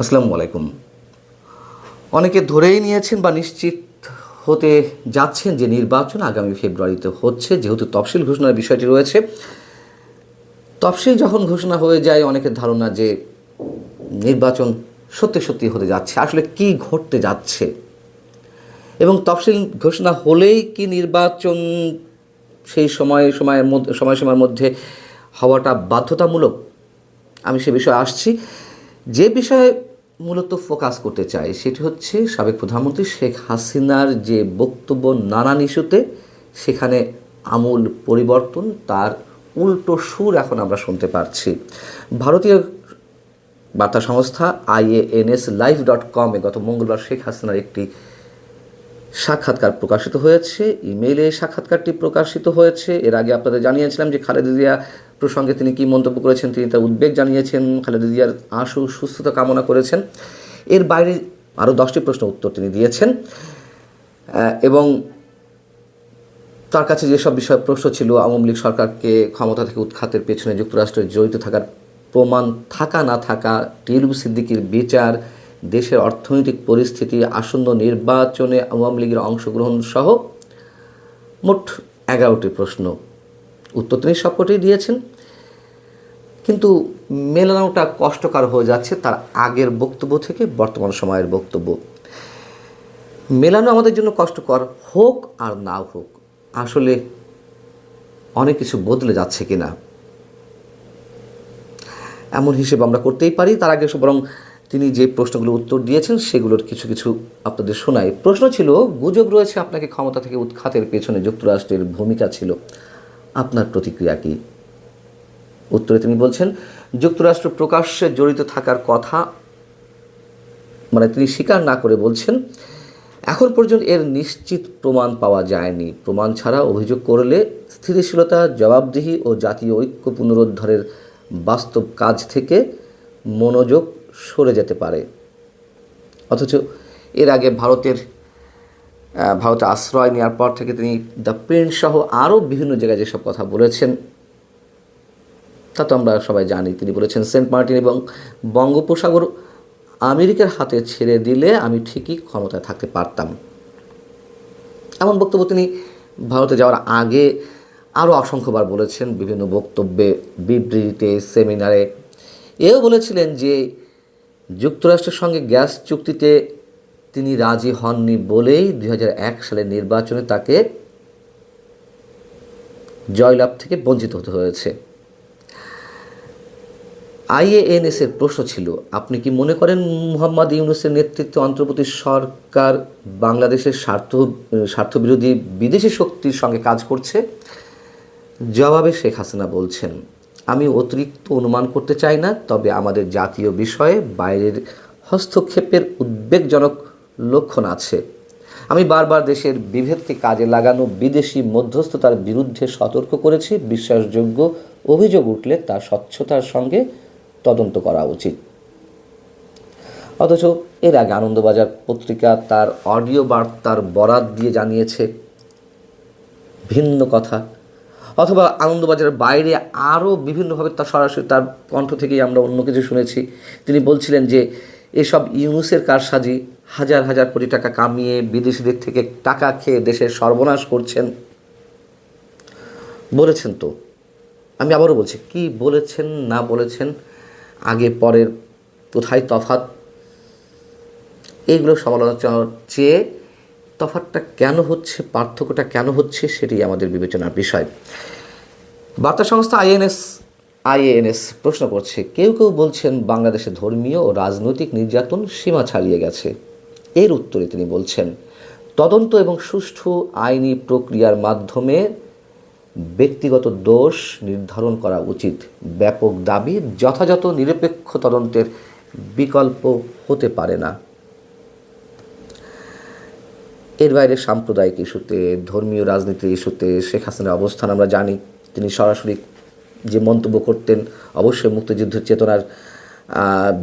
আসসালামু আলাইকুম। অনেকে ধরেই নিয়েছেন বা নিশ্চিত হতে যাচ্ছেন যে নির্বাচন আগামী ফেব্রুয়ারিতে হচ্ছে, যেহেতু তফসিল ঘোষণার বিষয়টি রয়েছে। তফসিল যখন ঘোষণা হয়ে যায়, অনেকের ধারণা যে নির্বাচন সত্যি সত্যি হতে যাচ্ছে, আসলে কি ঘটতে যাচ্ছে? এবং তফসিল ঘোষণা হলেই কি নির্বাচন সেই সময়, সময়ের মধ্যে, সময়সীমার মধ্যে হওয়াটা বাধ্যতামূলক? আমি সে বিষয়ে আসছি। যে বিষয়ে মূলত ফোকাস করতে চাই সেটি হচ্ছে সাবেক প্রধানমন্ত্রী শেখ হাসিনার যে বক্তব্য নানান ইস্যুতে, সেখানে আমূল পরিবর্তন, তার উল্টো সুর এখন আমরা শুনতে পারছি। ভারতীয় বার্তা সংস্থা আইএএনএস লাইভ ডট কমে গত মঙ্গলবার শেখ হাসিনার একটি সাক্ষাৎকার প্রকাশিত হয়েছে। ইমেইলে সাক্ষাৎকারটি প্রকাশিত হয়েছে। এর আগে আপনাদের জানিয়েছিলাম যে খালেদা জিয়া প্রসঙ্গে তিনি কী মন্তব্য করেছেন তিনি তার উদ্বেগ জানিয়েছেন। খালেদা জিয়ার আশু, সুস্থতা কামনা করেছেন। এর বাইরে আরও দশটি প্রশ্ন উত্তর তিনি দিয়েছেন। এবং তার কাছে যেসব বিষয়ে প্রশ্ন ছিল, আওয়ামী লীগ সরকারকে ক্ষমতা থেকে উৎখাতের পেছনে যুক্তরাষ্ট্রের জড়িত থাকার প্রমাণ থাকা না থাকা টিলু সিদ্দিকির বিচার, দেশের অর্থনৈতিক পরিস্থিতি, আসন্ন নির্বাচনে আওয়ামী লীগের অংশগ্রহণ সহ মোট এগারোটি প্রশ্ন। উত্তর তিনি সবকটাই দিয়েছেন। কিন্তু মেলানোটা কষ্টকর হয়ে যাচ্ছে তার আগের বক্তব্য থেকে বর্তমান সময়ের বক্তব্য। মেলানো আমাদের জন্য কষ্টকর হোক আর না হোক, আসলে অনেক কিছু বদলে যাচ্ছে কিনা। এমন হিসেবে আমরা করতেই পারি, তার আগে বরং তিনি যে প্রশ্নগুলো উত্তর দিয়েছেন সেগুলোর কিছু কিছু আপনাদের শোনাই। প্রশ্ন ছিল, গুজব রয়েছে আপনাকে ক্ষমতা থেকে উৎখাতের পেছনে যুক্তরাষ্ট্রের ভূমিকা ছিল। আপনার প্রতিক্রিয়া কী? উত্তরে তিনি বলছেন, যুক্তরাষ্ট্র প্রকাশ্যে জড়িত থাকার কথা মানে তিনি স্বীকার না করে বলছেন, এখন পর্যন্ত এর নিশ্চিত প্রমাণ পাওয়া যায়নি। প্রমাণ ছাড়া অভিযোগ করলে স্থিতিশীলতা, জবাবদিহি ও জাতীয় ঐক্য পুনরুদ্ধারের বাস্তব কাজ থেকে মনোযোগ সরে যেতে পারে। অথচ এর আগে ভারতের ভারতে আশ্রয় নেওয়ার পর থেকে তিনি দ্য প্রিন্ট সহ আরও বিভিন্ন জায়গায় যেসব কথা বলেছেন, তা তো আমরা সবাই জানি। তিনি বলেছেন, সেন্ট মার্টিন এবং বঙ্গোপসাগর আমেরিকার হাতে ছেড়ে দিলে আমি ঠিকই ক্ষমতায় থাকতে পারতাম। এমন বক্তব্য তিনি ভারতে যাওয়ার আগে আরও অসংখ্যবার বলেছেন, বিভিন্ন বক্তব্যে, বিবৃতিতে, সেমিনারে। এও বলেছিলেন যে যুক্তরাষ্ট্রের সঙ্গে গ্যাস চুক্তিতে তিনি রাজি হননি বলেই দুই হাজার এক সালের নির্বাচনে তাকে জয়লাভ থেকে বঞ্চিত হতে হয়েছে। আইএএনএস এর প্রশ্ন ছিল, আপনি কি মনে করেন মুহাম্মদ ইউনুসের নেতৃত্বে অন্তর্বর্তী সরকার বাংলাদেশের স্বার্থ, স্বার্থবিরোধী বিদেশি শক্তির সঙ্গে কাজ করছে? জবাবে শেখ হাসিনা বলছেন, আমি অতিরিক্ত অনুমান করতে চাই না, তবে আমাদের জাতীয় বিষয়ে বাইরের হস্তক্ষেপের উদ্বেগজনক লক্ষণ আছে। আমি বারবার দেশের বিভেদকে কাজে লাগানো বিদেশি মধ্যস্থতার বিরুদ্ধে সতর্ক করেছি। বিশ্বাসযোগ্য অভিযোগ উঠলে তা স্বচ্ছতার সঙ্গে তদন্ত করা উচিত। অথচ এর আগে আনন্দবাজার পত্রিকা তার অডিও বার্তার বরাত দিয়ে জানিয়েছে, ভিন্ন কথা। অথবা আনন্দবাজারের বাইরে আরও বিভিন্নভাবে তার সরাসরি তার কণ্ঠ থেকেই আমরা অন্য কিছু শুনেছি। তিনি বলছিলেন যে, এসব ইউনুসের কারসাজি হাজার হাজার কোটি টাকা কামিয়ে বিদেশিদের থেকে টাকা খেয়ে দেশের সর্বনাশ করছেন। বলেছেন তো। আমি আবারও বলছি, কি বলেছেন, না বলেছেন, আগে, পরের, কোথায় তফাত এইগুলো সমালোচনার চেয়ে তফাৎটা কেন হচ্ছে, পার্থক্যটা কেন হচ্ছে সেটি আমাদের বিবেচনার বিষয়। বার্তা সংস্থা আইএনএস আইএএনএস প্রশ্ন করছে, কেউ কেউ বলছেন বাংলাদেশে ধর্মীয় ও রাজনৈতিক নির্যাতন সীমা ছাড়িয়ে গেছে। এর উত্তরে তিনি বলছেন, তদন্ত এবং সুষ্ঠু আইনি প্রক্রিয়ার মাধ্যমে ব্যক্তিগত দোষ নির্ধারণ করা উচিত। ব্যাপক দাবি যথাযথ নিরপেক্ষ তদন্তের বিকল্প হতে পারে না। এর বাইরে সাম্প্রদায়িক ইস্যুতে, ধর্মীয় রাজনীতির ইস্যুতে শেখ হাসিনার অবস্থান আমরা জানি। তিনি সরাসরি যে মন্তব্য করতেন, অবশ্যই মুক্তিযুদ্ধের চেতনার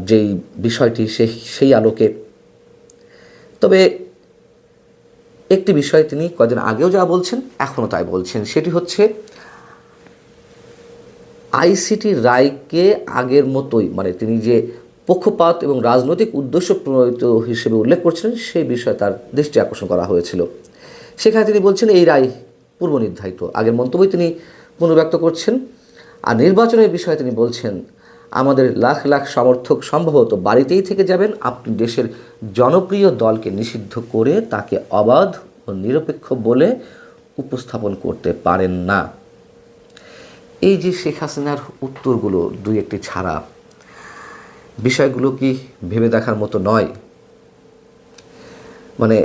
যেই বিষয়টি সেই সেই আলোকে তবে একটি বিষয় তিনি কদিন আগেও যা বলছেন, এখনও তাই বলছেন। সেটি হচ্ছে, আইসিটি রায়কে আগের মতোই মানে তিনি যে পক্ষপাত এবং রাজনৈতিক উদ্দেশ্য প্রণোদিত হিসেবে উল্লেখ করছিলেন সেই বিষয়ে তার দৃষ্টি আকর্ষণ করা হয়েছিল। সেখানে তিনি বলছেন, এই রায় পূর্ব নির্ধারিত আগের মন্তব্যই তিনি পুনর্ব্যক্ত করছেন। আর নির্বাচনের বিষয়ে তিনি বলছেন আমাদের লাখ লাখ সমর্থক সম্ভবত বাড়িতেই থেকে যাবেন। আপনি দেশের জনপ্রিয় দলকে নিষিদ্ধ করে তাকে অবাধ ও নিরপেক্ষ বলে উপস্থাপন করতে পারেন না। এই যে শেখ হাসিনার উত্তরগুলো দুই একটি ছাড়া, বিষয়গুলো কি ভেবে দেখার মতো নয়? মানে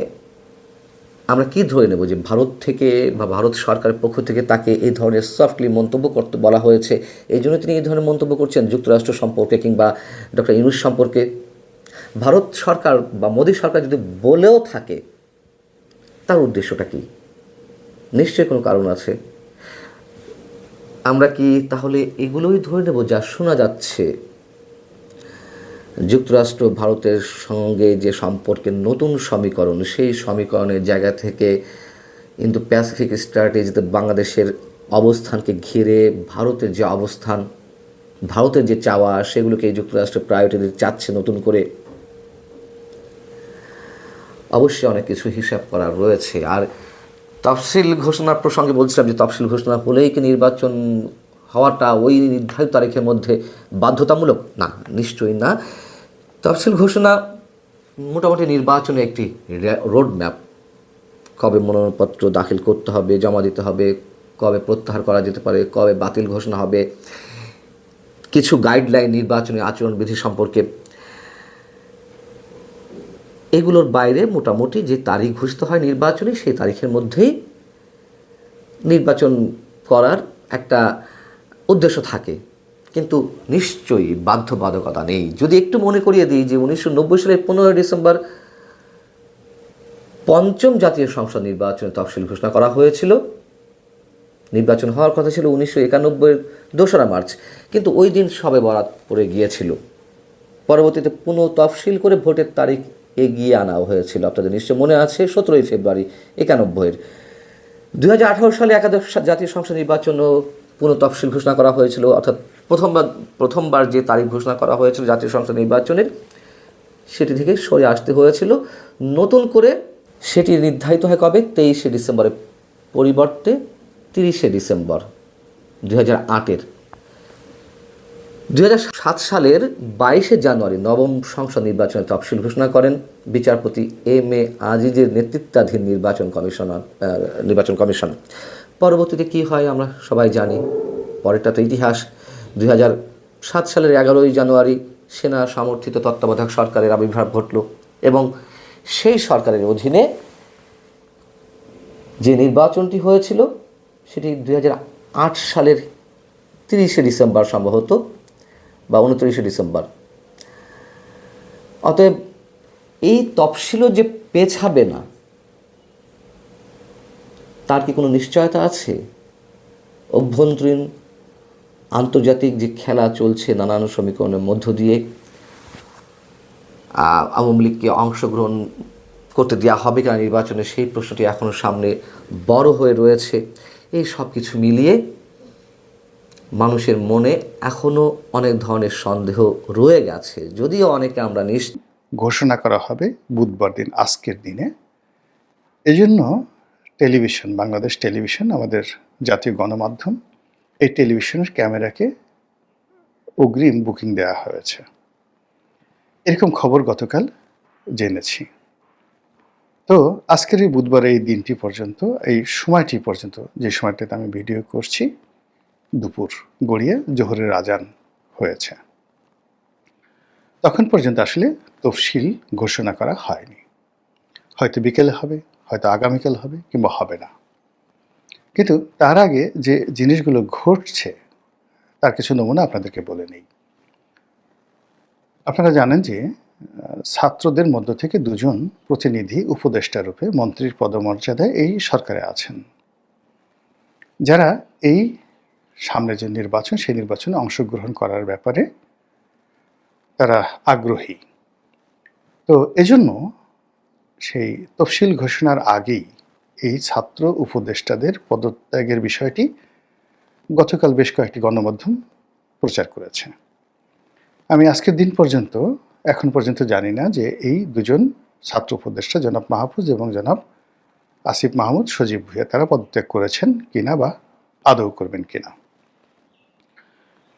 আমরা কি ধরে নেব যে ভারত থেকে বা ভারত সরকারের পক্ষ থেকে তাকে এই ধরনের সফটলি মন্তব্য করতে বলা হয়েছে? এই জন্য তিনি এই ধরনের মন্তব্য করছেন যুক্তরাষ্ট্র সম্পর্কে কিংবা ডক্টর ইউনুস সম্পর্কে। ভারত সরকার বা মোদী সরকার যদি বলেও থাকে, তার উদ্দেশ্যটা কি? নিশ্চয়ই কোনো কারণ আছে। আমরা কি তাহলে এগুলোই ধরে নেব যা শোনা যাচ্ছে? যুক্তরাষ্ট্র ভারতের সঙ্গে যে সম্পর্কের নতুন সমীকরণ, সেই সমীকরণের জায়গা থেকে ইন্দো প্যাসিফিক স্ট্র্যাটেজিতে বাংলাদেশের অবস্থানকে ঘিরে ভারতের যে অবস্থান, ভারতের যে চাওয়া, সেগুলোকে যুক্তরাষ্ট্র প্রায়োরিটি চাচ্ছে নতুন করে। অবশ্যই অনেক কিছু হিসাব করার রয়েছে। আর তফসিল ঘোষণার প্রসঙ্গে বলছিলাম যে তফসিল ঘোষণা হলেই কি নির্বাচন হওয়াটা ওই নির্ধারিত তারিখের মধ্যে বাধ্যতামূলক? না, নিশ্চয়ই না। তফসিল ঘোষণা মোটামুটি নির্বাচনে একটি রোড ম্যাপ কবে মনোনয়নপত্র দাখিল করতে হবে, জমা দিতে হবে, কবে প্রত্যাহার করা যেতে পারে, কবে বাতিল ঘোষণা হবে। কিছু গাইডলাইন নির্বাচনী আচরণবিধি সম্পর্কে। এগুলোর বাইরে মোটামুটি যে তারিখ ঘোষিত হয় নির্বাচনে, সেই তারিখের মধ্যেই নির্বাচন করার একটা উদ্দেশ্য থাকে। কিন্তু নিশ্চয়ই বাধ্যবাধকতা নেই। যদি একটু মনে করিয়ে দিই যে উনিশশো নব্বই সালের পনেরোই ডিসেম্বর পঞ্চম জাতীয় সংসদ নির্বাচনে তফসিল ঘোষণা করা হয়েছিল। নির্বাচন হওয়ার কথা ছিল উনিশশো একানব্বইয়ের দোসরা মার্চ, কিন্তু ওই দিন সবে বরাত পড়ে গিয়েছিল। পরবর্তীতে পুনঃ তফসিল করে ভোটের তারিখ এগিয়ে আনা হয়েছিল। আপনাদের নিশ্চয় মনে আছে, সতেরোই ফেব্রুয়ারি একানব্বইয়ের। দুই হাজার আঠারো সালে একাদশ জাতীয় সংসদ নির্বাচনও পুনঃ তফসিল ঘোষণা করা হয়েছিল, অর্থাৎ প্রথমবার প্রথমবার যে তারিখ ঘোষণা করা হয়েছিল জাতীয় সংসদ নির্বাচনের, সেটি থেকে সরে আসতে হয়েছিল। নতুন করে সেটি নির্ধারিত হয় কবে? তেইশে ডিসেম্বরের পরিবর্তে তিরিশে ডিসেম্বর দু হাজার আটের। দুই সাত সালের বাইশে জানুয়ারি নবম সংসদ নির্বাচনে তফসিল ঘোষণা করেন বিচারপতি এম এ আজিজের নেতৃত্বাধীন নির্বাচন কমিশনার নির্বাচন কমিশন। পরবর্তীতে কি হয় আমরা সবাই জানি, পরেরটা তো ইতিহাস। দুই সালের এগারোই জানুয়ারি সেনা সমর্থিত তত্ত্বাবধায়ক সরকারের আবির্ভাব ঘটল এবং সেই সরকারের অধীনে যে নির্বাচনটি হয়েছিল, সেটি দুই হাজার আট সালের তিরিশে ডিসেম্বর সম্ভবত বা উনত্রিশে ডিসেম্বর। অতএব এই তফসিলও যে পেছাবে না, তার কি কোনো নিশ্চয়তা আছে? অভ্যন্তরীণ আন্তর্জাতিক যে খেলা চলছে নানান সমীকরণের মধ্য দিয়ে আওয়ামী লীগকে অংশগ্রহণ করতে দেওয়া হবে কিনা নির্বাচনে সেই প্রশ্নটি এখনও সামনে বড় হয়ে রয়েছে। এই সব কিছু মিলিয়ে মানুষের মনে এখনও অনেক ধরনের সন্দেহ রয়ে গেছে। যদিও অনেকে আমরা নিশ্চিত ঘোষণা করা হবে বুধবার দিন, আজকের দিনে। এজন্য টেলিভিশন, বাংলাদেশ টেলিভিশন, আমাদের জাতীয় গণমাধ্যম এই টেলিভিশনের ক্যামেরাকে অগ্রিম বুকিং দেওয়া হয়েছে। এরকম খবর গতকাল জেনেছি। তো আজকের এই বুধবার এই দিনটি পর্যন্ত, এই সময়টি পর্যন্ত, যে সময়টাতে আমি ভিডিও করছি, দুপুর গড়িয়ে জোহরের আজান হয়েছে। তখন পর্যন্ত আসলে তফসিল ঘোষণা করা হয়নি। হয়তো বিকেলে হবে, হয়তো আগামীকাল হবে, কিংবা হবে না। কিন্তু তার আগে যে জিনিসগুলো ঘটছে, তার কিছু নমুনা আপনাদেরকে বলে নেই। আপনারা জানেন যে ছাত্রদের মধ্য থেকে দুজন প্রতিনিধি উপদেষ্টা রূপে মন্ত্রীর পদমর্যাদায় এই সরকারে আছেন। যারা এই সামনে যে নির্বাচন, সেই নির্বাচনে অংশগ্রহণ করার ব্যাপারে তারা আগ্রহী। তো এজন্য সেই তফসিল ঘোষণার আগেই এই ছাত্র উপদেষ্টাদের পদত্যাগের বিষয়টি গতকাল বেশ কয়েকটি গণমাধ্যম প্রচার করেছে। আমি আজকের দিন পর্যন্ত, এখন পর্যন্ত জানি না যে এই দুজন ছাত্র উপদেষ্টা জনাব মাহফুজ এবং জনাব আসিফ মাহমুদ সজীব ভুইয়া তারা পদত্যাগ করেছেন কিনা বা আদৌ করবেন কিনা।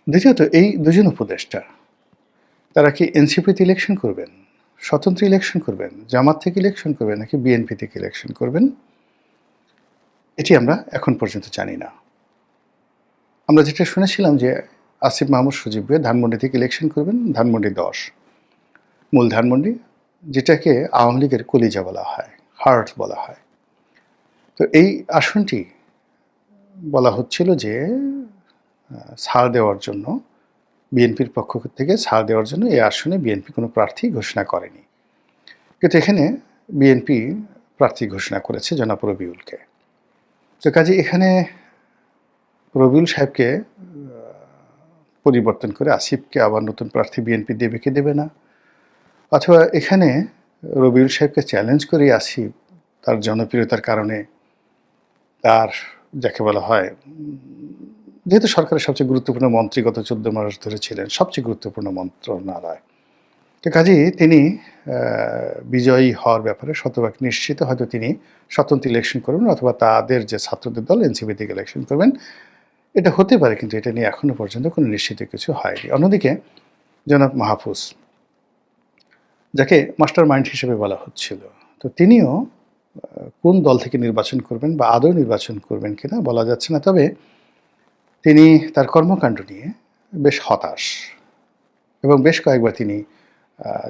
দ্বিতীয়ত, এই দুজন উপদেষ্টা, তারা কি এনসিপিতে ইলেকশন করবেন? স্বতন্ত্র ইলেকশন করবেন? জামাত থেকে ইলেকশন করবেন নাকি বিএনপি থেকে ইলেকশন করবেন? এটি আমরা এখন পর্যন্ত জানি না। আমরা যেটা শুনেছিলাম যে আসিফ মাহমুদ সজীব ভুইয়া ধানমন্ডি থেকে ইলেকশন করবেন ধানমন্ডি দশ। মূল ধানমন্ডি, যেটাকে আওয়ামী লীগের কলিজা বলা হয়, হার্ট বলা হয়। তো এই আসনটি বলা হচ্ছিল যে ছাড় দেওয়ার জন্য, বিএনপির পক্ষ থেকে ছাড় দেওয়ার জন্য এই আসনে বিএনপি কোনো প্রার্থী ঘোষণা করেনি। কিন্তু এখানে বিএনপি প্রার্থী ঘোষণা করেছে জনাব রবিউলকে। তো কাজে এখানে রবিউল সাহেবকে পরিবর্তন করে আসিফকে আবার নতুন প্রার্থী বিএনপি দেবে কি দেবে না? অথবা এখানে রবিউল সাহেবকে চ্যালেঞ্জ করে আসিফ তার জনপ্রিয়তার কারণে তার, যাকে বলা হয়, যেহেতু সরকারের সবচেয়ে গুরুত্বপূর্ণ মন্ত্রী গত চোদ্দ মাস ধরে ছিলেন, সবচেয়ে গুরুত্বপূর্ণ মন্ত্রণালয়। তো কাজেই তিনি বিজয়ী হওয়ার ব্যাপারে শতভাগ নিশ্চিত। হয়তো তিনি স্বতন্ত্র ইলেকশন করবেন অথবা তাদের যে ছাত্রদের দল এনসিপি থেকে ইলেকশন করবেন। এটা হতে পারে কিন্তু এটা নিয়ে এখনও পর্যন্ত কোনো নিশ্চিত কিছু হয়নি। অন্যদিকে জনাব মাহফুজ, যাকে মাস্টার মাইন্ড হিসেবে বলা হচ্ছিল, তো তিনিও কোন দল থেকে নির্বাচন করবেন বা আদৌ নির্বাচন করবেন কিনা বলা যাচ্ছে না। তবে তিনি তার কর্মকাণ্ড নিয়ে বেশ হতাশ এবং বেশ কয়েকবার তিনি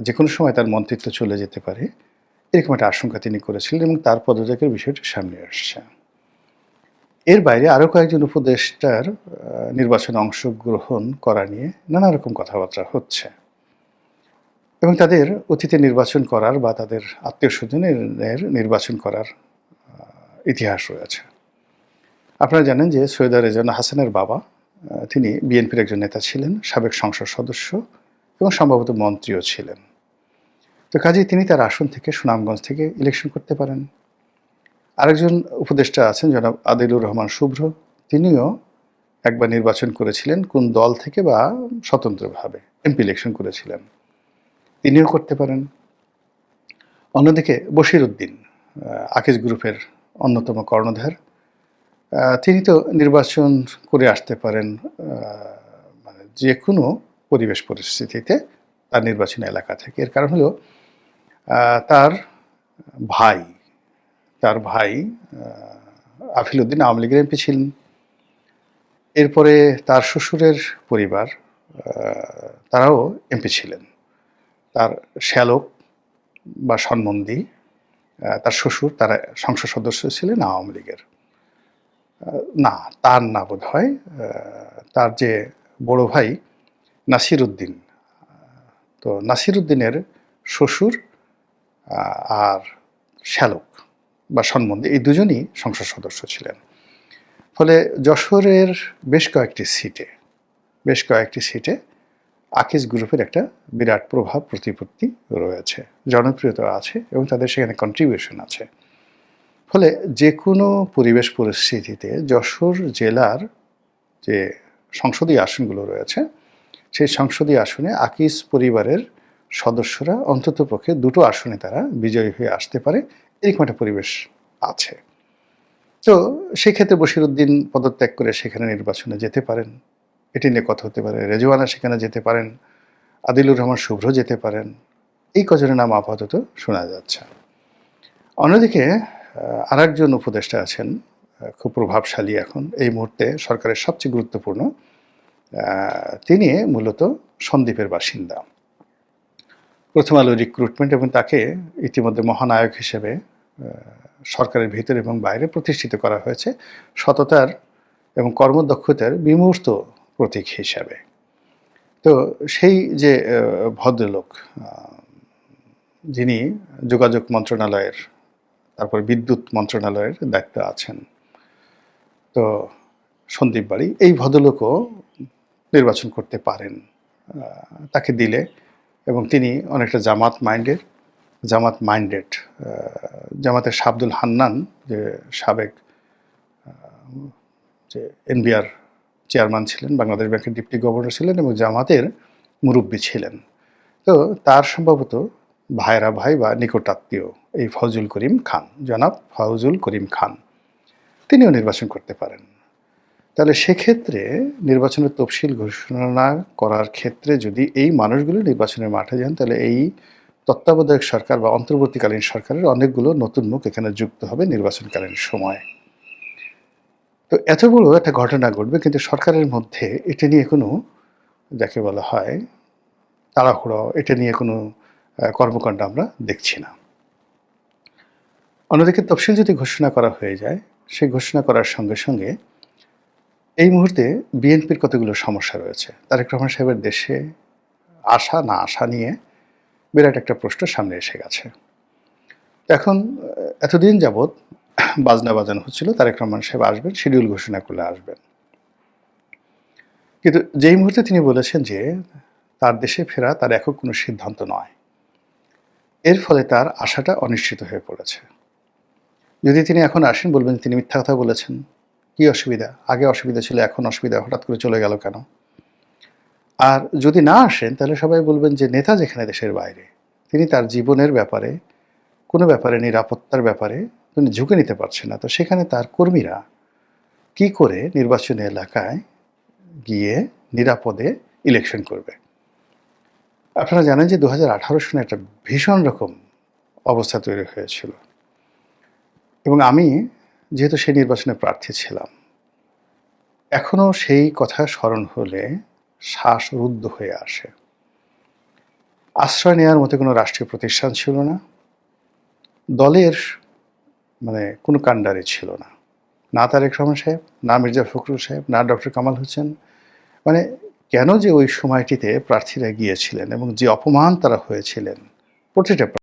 যে কোনো সময় তার মন্ত্রিত্ব চলে যেতে পারে, এরকম একটা আশঙ্কা তিনি করেছিলেন এবং তার পদত্যাগের বিষয়টি সামনে আসছে। এর বাইরে আরও কয়েকজন উপদেষ্টার নির্বাচনে অংশগ্রহণ করা নিয়ে নানা রকম কথাবার্তা হচ্ছে। এবং তাদের অতীতে নির্বাচন করার বা তাদের আত্মীয় স্বজনের নির্বাচন করার ইতিহাস রয়েছে। আপনারা জানেন যে সৈয়দ রেজানা হাসানের বাবা তিনি বিএনপির একজন নেতা ছিলেন, সাবেক সংসদ সদস্য। এবং সম্ভবত মন্ত্রীও ছিলেন। তো কাজেই তিনি তার আসন থেকে সুনামগঞ্জ থেকে ইলেকশন করতে পারেন। আরেকজন উপদেষ্টা আছেন জনাব আদিলুর রহমান শুভ্র। তিনিও একবার নির্বাচন করেছিলেন কোন দল থেকে বা স্বতন্ত্রভাবে এমপি ইলেকশন করেছিলেন। তিনিও করতে পারেন। অন্যদিকে বশির উদ্দিন আকিজ গ্রুপের অন্যতম কর্ণধার। তিনি তো নির্বাচন করে আসতে পারেন মানে যে কোনো পরিবেশ পরিস্থিতিতে তার নির্বাচনী এলাকা থেকে। এর কারণ হলো তার ভাই তার ভাই আহ, আফিল উদ্দিন আওয়ামী লীগের এমপি ছিলেন। এরপরে তার শ্বশুরের পরিবার তারাও এমপি ছিলেন। তার শ্যালক বা সন্মন্দি তার শ্বশুর তারা সংসদ সদস্য ছিলেন আওয়ামী লীগের। না তার না বোধ হয় তার যে বড় ভাই নাসির উদ্দিন তো নাসির উদ্দিনের শ্বশুর আর শ্যালক বা সন্মন্দি এই দুজনই সংসদ সদস্য ছিলেন। ফলে যশোরের বেশ কয়েকটি সিটে, বেশ কয়েকটি সিটে আকিজ গ্রুপের একটা বিরাট প্রভাব, প্রতিপত্তি রয়েছে। জনপ্রিয়তা আছে এবং তাদের সেখানে কন্ট্রিবিউশন আছে। ফলে যে কোনো পরিবেশ পরিস্থিতিতে যশোর জেলার যে সংসদীয় আসনগুলো রয়েছে সেই সংসদীয় আসনে আকিস পরিবারের সদস্যরা অন্ততপক্ষে দুটো আসনে তারা বিজয়ী হয়ে আসতে পারে, এরকম একটা পরিবেশ আছে। তো সেক্ষেত্রে বশিরুদ্দিন পদত্যাগ করে সেখানে নির্বাচনে যেতে পারেন। এটি নিয়ে কথা হতে পারে, রেজওয়ানা সেখানে যেতে পারেন, আদিলুর রহমান শুভ্র যেতে পারেন, এই কজনের নাম আপাতত শোনা যাচ্ছে। অন্যদিকে আর একজন উপদেষ্টা আছেন খুব প্রভাবশালী এখন, এই মুহূর্তে সরকারের সবচেয়ে গুরুত্বপূর্ণ তিনি মূলত সন্দ্বীপের বাসিন্দা। প্রথম আলো রিক্রুটমেন্ট এবং তাকে ইতিমধ্যে মহানায়ক হিসেবে সরকারের ভিতরে এবং বাইরে প্রতিষ্ঠিত করা হয়েছে সততার এবং কর্মদক্ষতার বিমূর্ত প্রতীক হিসাবে। তো সেই যে ভদ্রলোক যিনি যোগাযোগ মন্ত্রণালয়ের, তারপর বিদ্যুৎ মন্ত্রণালয়ের দায়িত্ব আছেন, তো সন্দীপ বাড়ি, এই ভদ্রলোকও নির্বাচন করতে পারেন তাকে দিলে। এবং তিনি অনেকটা জামাত মাইন্ডের, জামাত মাইন্ডেড জামাতের শাবদুল হান্নান, যে সাবেক যে এনবিআর চেয়ারম্যান ছিলেন, বাংলাদেশ ব্যাংকের ডিপটি গভর্নর ছিলেন এবং জামাতের মুরব্বী ছিলেন। তো তার সম্ভবত ভাইরা ভাই বা নিকটাত্মীয় এই ফজল করিম খান, জনাব ফজল করিম খান, তিনিও নির্বাচন করতে পারেন। তাহলে সেক্ষেত্রে নির্বাচনের তফসিল ঘোষণা করার ক্ষেত্রে যদি এই মানুষগুলো নির্বাচনের মাঠে যান, তাহলে এই তত্ত্বাবধায়ক সরকার বা অন্তর্বর্তীকালীন সরকারের অনেকগুলো নতুন মুখ এখানে যুক্ত হবে নির্বাচনকালীন সময়। তো এত বড় একটা ঘটনা ঘটবে, কিন্তু সরকারের মধ্যে এটা নিয়ে কোনো যাকে বলা হয় তাড়াহুড়ো, এটা নিয়ে কোনো কর্মকাণ্ড আমরা দেখছি না। অন্যদিকে তফসিল যদি ঘোষণা করা হয়ে যায়, সেই ঘোষণা করার সঙ্গে সঙ্গে এই মুহূর্তে বিএনপির কতগুলো সমস্যা রয়েছে? তারেক রহমান সাহেবের দেশে আসা, না আসা নিয়ে বিরাট একটা প্রশ্ন সামনে এসে গেছে। এখন এতদিন যাবৎ বাজনা বাজানো হচ্ছিল, তারেক রহমান সাহেব আসবেন, শিডিউল ঘোষণা করলে আসবেন। কিন্তু যেই মুহূর্তে তিনি বলেছেন যে তার দেশে ফেরা তার একক কোনো সিদ্ধান্ত নয়, এর ফলে তার আশাটা অনিশ্চিত হয়ে পড়েছে। যদি তিনি এখন আসেন, বলবেন তিনি মিথ্যা কথা বলেছেন। কি অসুবিধা? আগে অসুবিধা ছিল, এখন অসুবিধা, হঠাৎ করে চলে গেল কেন? আর যদি না আসেন, তাহলে সবাই বলবেন যে নেতা যেখানে দেশের বাইরে। তিনি তার জীবনের ব্যাপারে, কোনো ব্যাপারে, নিরাপত্তার ব্যাপারে তিনি ঝুঁকে নিতে পারছেন না। তো সেখানে তার কর্মীরা কি করে নির্বাচনী এলাকায় গিয়ে নিরাপদে ইলেকশন করবে? আপনারা জানেন যে দু হাজার আঠারো সনে একটা ভীষণ রকম অবস্থা তৈরি হয়েছিল। এবং আমি যেহেতু সেই নির্বাচনে প্রার্থী ছিলাম। এখনও সেই কথা স্মরণ হলে শ্বাস রুদ্ধ হয়ে আসে। আশ্রয় নেওয়ার মতো কোনো রাষ্ট্রীয় প্রতিষ্ঠান ছিল না। দলের মানে কোনো কাণ্ডারি ছিল না। না তারেক রহমান সাহেব, না মির্জা ফখরুল সাহেব, না ডক্টর কামাল হোসেন। মানে কেন যে ওই সময়টিতে প্রার্থীরা গিয়েছিলেন এবং যে অপমান তারা হয়েছিলেন, প্রতিটা